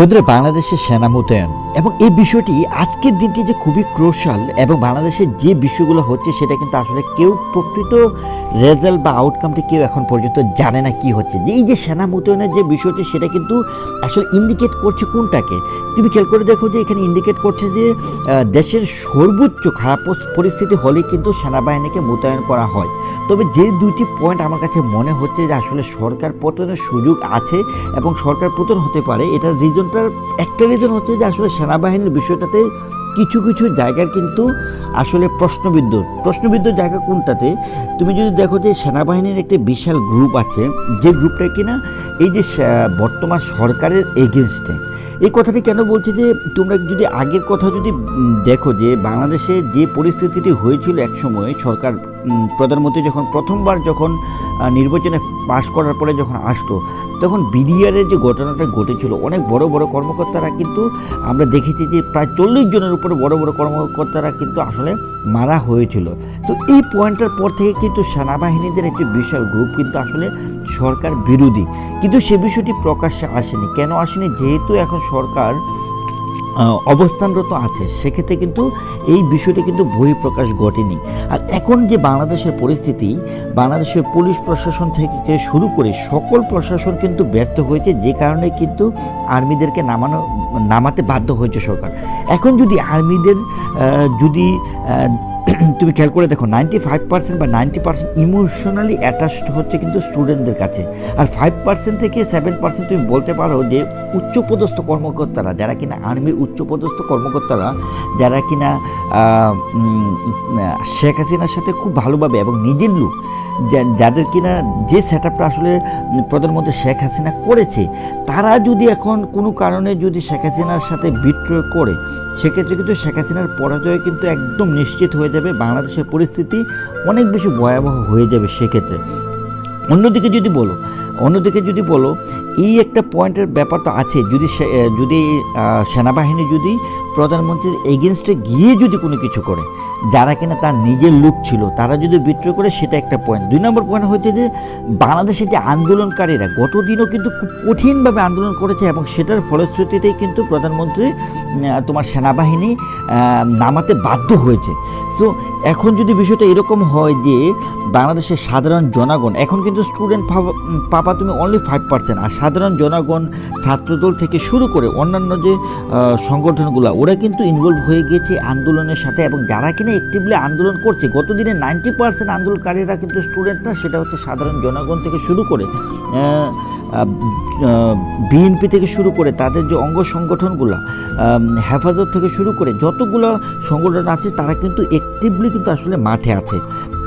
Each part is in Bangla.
বন্ধুরা বাংলাদেশের সেনা মোতায়েন এবং এই বিষয়টি আজকের দিনটি যে খুবই ক্রোশাল এবং বাংলাদেশের যে বিষয়গুলো হচ্ছে সেটা কিন্তু আসলে কেউ প্রকৃত রেজাল্ট বা আউটকামটি কেউ এখন পর্যন্ত জানে না কি হচ্ছে। যে এই যে সেনা মোতায়েনের যে বিষয়টি সেটা কিন্তু আসলে ইন্ডিকেট করছে কোনটাকে? তুমি খেয়াল করে দেখো যে এখানে ইন্ডিকেট করছে যে দেশের সর্বোচ্চ খারাপ পরিস্থিতি হলে কিন্তু সেনাবাহিনীকে মোতায়েন করা হয়। তবে যে দুইটি পয়েন্ট আমার কাছে মনে হচ্ছে যে আসলে সরকার পতনের সুযোগ আছে এবং সরকার পতন হতে পারে, এটার রিজনটার একটা রিজন হচ্ছে যে আসলে সেনাবাহিনীর বিষয়টাতে কিছু কিছু জায়গার কিন্তু আসলে প্রশ্নবিদ্ধ। প্রশ্নবিদ্ধ জায়গা কোনটাতে? তুমি যদি দেখো যে সেনাবাহিনীর একটি বিশাল গ্রুপ আছে, যে গ্রুপটা কিনা এই যে বর্তমান সরকারের এগেনস্টে এই কথাটি কেন বলছি যে তোমরা যদি আগের কথা যদি দেখো যে বাংলাদেশে যে পরিস্থিতিটি হয়েছিল একসময় সরকার প্রধানমন্ত্রী যখন প্রথমবার যখন নির্বাচনে পাশ করার পরে যখন আসলো, তখন বিডিআরের যে ঘটনাটা ঘটেছিল, অনেক বড় বড় কর্মকর্তারা কিন্তু আমরা দেখেছি যে প্রায় চল্লিশ জনের উপরে বড় বড় কর্মকর্তারা কিন্তু আসলে মারা হয়েছিল। তো এই পয়েন্টের পর থেকে কিন্তু সেনাবাহিনীদের একটি বিশাল গ্রুপ কিন্তু আসলে সরকার বিরোধী। কিন্তু সে বিষয়টি প্রকাশ্যে আসেনি। কেন আসেনি? যেহেতু এখন সরকার অবস্থানরত আছে, সেক্ষেত্রে কিন্তু এই বিষয়টি কিন্তু বহিঃপ্রকাশ ঘটেনি। আর এখন যে বাংলাদেশের পরিস্থিতি, বাংলাদেশের পুলিশ প্রশাসন থেকে শুরু করে সকল প্রশাসন কিন্তু ব্যর্থ হয়েছে, যে কারণে কিন্তু আর্মিদেরকে নামানো, নামাতে বাধ্য হয়েছে সরকার। এখন যদি আর্মিদের যদি তুমি খেয়াল করে দেখো নাইনটি ফাইভ পার্সেন্ট বা নাইনটি পার্সেন্ট ইমোশনালি অ্যাটাচড হচ্ছে কিন্তু স্টুডেন্টদের কাছে। আর ফাইভ পার্সেন্ট থেকে সেভেন পার্সেন্ট তুমি বলতে পারো যে উচ্চপদস্থ কর্মকর্তারা, যারা কিনা আর্মির উচ্চপদস্থ কর্মকর্তারা, যারা কিনা শেখ হাসিনার সাথে খুব ভালোভাবে এবং নিজের লোক যাদের কিনা যে সেট আপটা আসলে প্রধানমন্ত্রী শেখ হাসিনা করেছে, তারা যদি এখন কোনো কারণে যদি শেখ হাসিনার সাথে বিদ্রোহ করে সেক্ষেত্রে কিন্তু শেখ হাসিনার পরাজয় কিন্তু একদম নিশ্চিত হয়ে যাবে, বাংলাদেশের পরিস্থিতি অনেক বেশি ভয়াবহ হয়ে যাবে সেক্ষেত্রে। অন্যদিকে যদি বলো, অন্যদিকে যদি বলো, এই একটা পয়েন্টের ব্যাপার তো আছে যদি যদি সেনাবাহিনী যদি প্রধানমন্ত্রীর এগেনস্টে গিয়ে যদি কোনো কিছু করে, যারা কিনা তার নিজের লোক ছিল, তারা যদি বিদ্রোহ করে, সেটা একটা পয়েন্ট দুই নম্বর পয়েন্ট হচ্ছে যে, বাংলাদেশে যে আন্দোলনকারীরা, গতদিনও কিন্তু খুব কঠিনভাবে আন্দোলন করেছে এবং সেটার ফলশ্রুতিতেই কিন্তু প্রধানমন্ত্রী তোমার সেনাবাহিনী নামাতে বাধ্য হয়েছে। সো এখন যদি বিষয়টা এরকম হয় যে বাংলাদেশের সাধারণ জনগণ, এখন কিন্তু স্টুডেন্ট পাবা তুমি অনলি ফাইভ পার্সেন্ট আর সাধারণ জনগণ ছাত্রদল থেকে শুরু করে অন্যান্য যে সংগঠনগুলো, ওরা কিন্তু ইনভলভ হয়ে গিয়েছে আন্দোলনের সাথে এবং যারা কিনা অ্যাক্টিভলি আন্দোলন করছে গত দিনে নাইনটি পার্সেন্ট আন্দোলনকারীরা কিন্তু স্টুডেন্ট না, সেটা হচ্ছে সাধারণ জনগণ থেকে শুরু করে বিএনপি থেকে শুরু করে তাদের যে অঙ্গ সংগঠনগুলো হেফাজত থেকে শুরু করে যতগুলো সংগঠন আছে, তারা কিন্তু অ্যাক্টিভলি কিন্তু আসলে মাঠে আছে।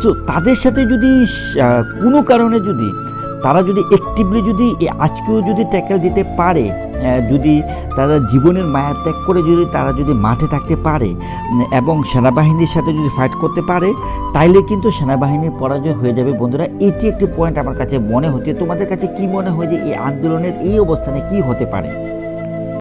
তো তাদের সাথে যদি কোনো কারণে যদি তারা যদি অ্যাক্টিভলি যদি আজকেও যদি ট্যাকেল দিতে পারে যদি তারা জীবনের মায়া ত্যাগ করে যদি তারা যদি মাঠে থাকতে পারে এবং সেনাবাহিনীর সাথে যদি ফাইট করতে পারে, তাইলে কিন্তু সেনাবাহিনীর পরাজয় হয়ে যাবে। বন্ধুরা, এটি একটি পয়েন্ট আমার কাছে মনে হচ্ছে। তোমাদের কাছে কি মনে হয় যে এই আন্দোলনের এই অবস্থানে কি হতে পারে?